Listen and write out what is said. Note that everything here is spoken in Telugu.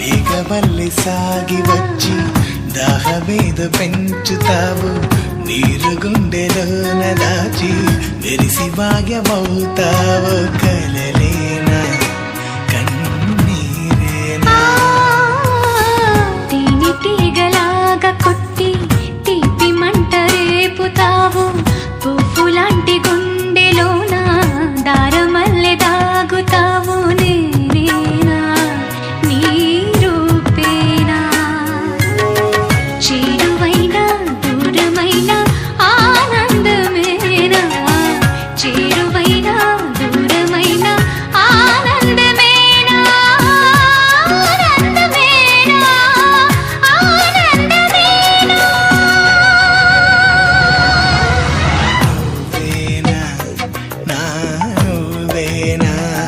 వేగవల్లి సాగి వచ్చి దాహమేద పెంచుతావు. నీరు గుండెలోన దాచి మెరిసి భాగ్యమవుతావు Yeah.